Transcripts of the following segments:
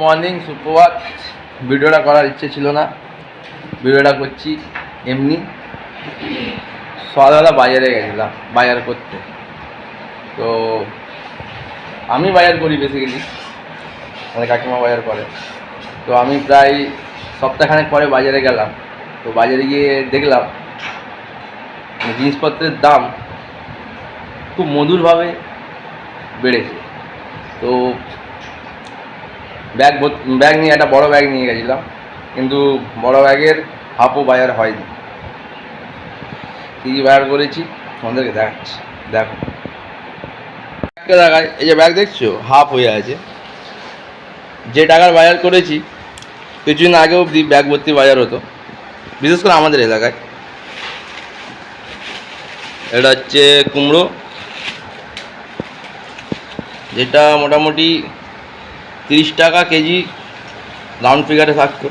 Morning সুপ্রভাত ভিডিওটা করার ইচ্ছে ছিল না। ভিডিওটা করছি এমনি। সকালবেলা বাজারে গেছিলাম, বাজার করতে। তো আমি বাজার করি বেসিক্যালি মানে কাকিমা বাজার করে। তো আমি প্রায় সপ্তাহখানেক পরে বাজারে গেলাম। তো বাজারে গিয়ে দেখলাম, জিনিসপত্রের দাম খুব মধুরভাবে বেড়েছে। তো ব্যাগ ব্যাগ নিয়ে একটা বড় ব্যাগ নিয়ে গেছিলাম। কিন্তু বড় ব্যাগের হাফও বাজার হয়নি। কী বাজার করেছি? তোমাদেরকে দেখাচ্ছি। দেখো। ব্যাগটা দেখায় এই যে ব্যাগ দেখছ? হাফ হয়ে আছে। যে টাকার বাজার করেছি, কিছুদিন আগে অবধি ব্যাগ ভর্তি বাজার হতো। বিশেষ করে আমাদের এলাকায়। এটা হচ্ছে কুমড়ো। যেটা মোটামুটি তিরিশ টাকা কেজি রাউন্ড ফিগারে থাকতো।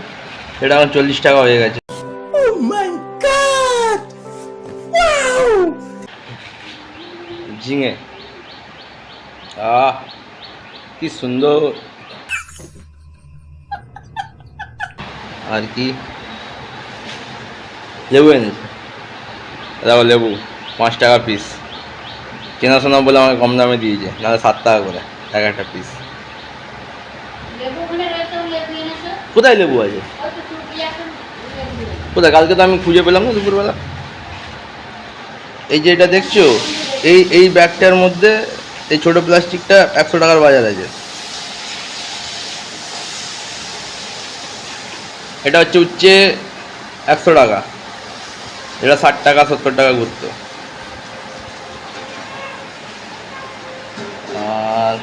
সেটা এখন চল্লিশ টাকা হয়ে গেছে। ঝিঙে। আহ কি সুন্দর। আর কি? লেবু এনেছে। দেখো লেবু পাঁচ টাকা পিস চেনাশোনা বলে আমাকে কম দামে দিয়েছে নাহলে সাত টাকা করে এক একটা পিস কোথায় লেবু আছে? কোথায়? কালকে তো আমি খুঁজে পেলাম না দুপুরবেলা। এই যে এটা দেখছ, এই এই ব্যাগটার মধ্যে এই ছোট প্লাস্টিকটা একশো টাকার বাজার আছে। এটা হচ্ছে উচ্ছে একশো টাকা। এটা ষাট টাকা, সত্তর টাকা ঘুরতো। আর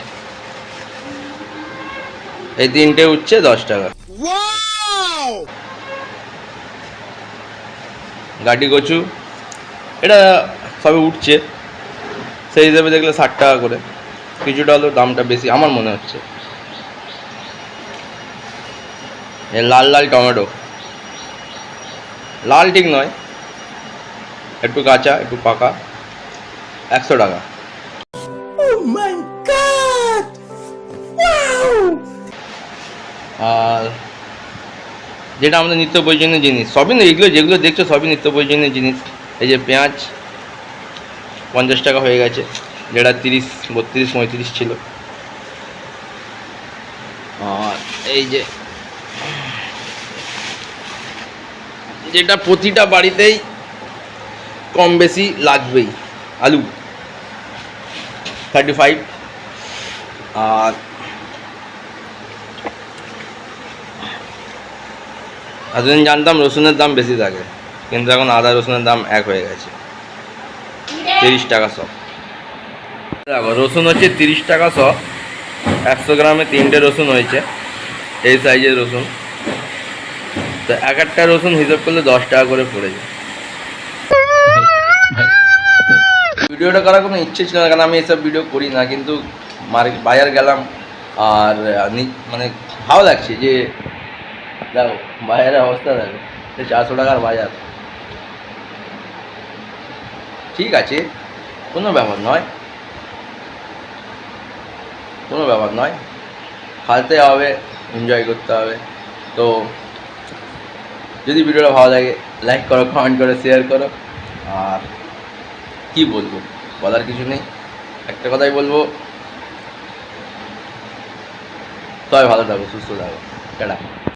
এই তিনটে উচ্ছে দশ টাকা। গাটি কচু এটা সবে উঠছে। সেই হিসেবে দেখলে ষাট টাকা করে। কিছুটা হলেও দামটা বেশি আমার মনে হচ্ছে। লাল লাল টমেটো। লাল ঠিক নয়। একটু কাঁচা একটু পাকা। একশো টাকা। আর যেটা আমাদের নিত্য প্রয়োজনীয় জিনিস। সবই না, এগুলো যেগুলো দেখছ সবই নিত্য প্রয়োজনীয় জিনিস। এই যে পেঁয়াজ পঞ্চাশ টাকা হয়ে গেছে, যেটা তিরিশ, বত্রিশ, পঁয়ত্রিশ ছিল। আর এই যে, যেটা প্রতিটা বাড়িতেই কম বেশি লাগবেই, আলু। থার্টি ফাইভ আর এতদিন জানতাম রসুনের দাম বেশি থাকে, কিন্তু এখন আদা রসুনের দাম এক হয়ে গেছে। তিরিশ টাকা শ দেখো, রসুন হচ্ছে তিরিশ টাকা শ একশো গ্রামে তিনটে রসুন হয়েছে, এই সাইজের রসুন। তো এক একটা রসুন হিসাব করলে দশ টাকা করে পড়েছে ভিডিওটা করার কোনো ইচ্ছে ছিল না, কারণ আমি এসব ভিডিও করি না, কিন্তু বাজার গেলাম, আর মানে ভালো লাগছে যে দেখো বাজারের অবস্থা দেখো চারশো টাকার বাজার। ঠিক আছে, কোনো ব্যাপার নয়। কোনো ব্যাপার নয়। খালতে হবে এনজয় করতে হবে। তো, যদি ভিডিওটা ভালো লাগে লাইক করো কমেন্ট করো শেয়ার করো। আর কি বলব, বলার কিছু নেই। একটা কথাই বলব, সবাই ভালো থাকো, সুস্থ থাকো। টাটা।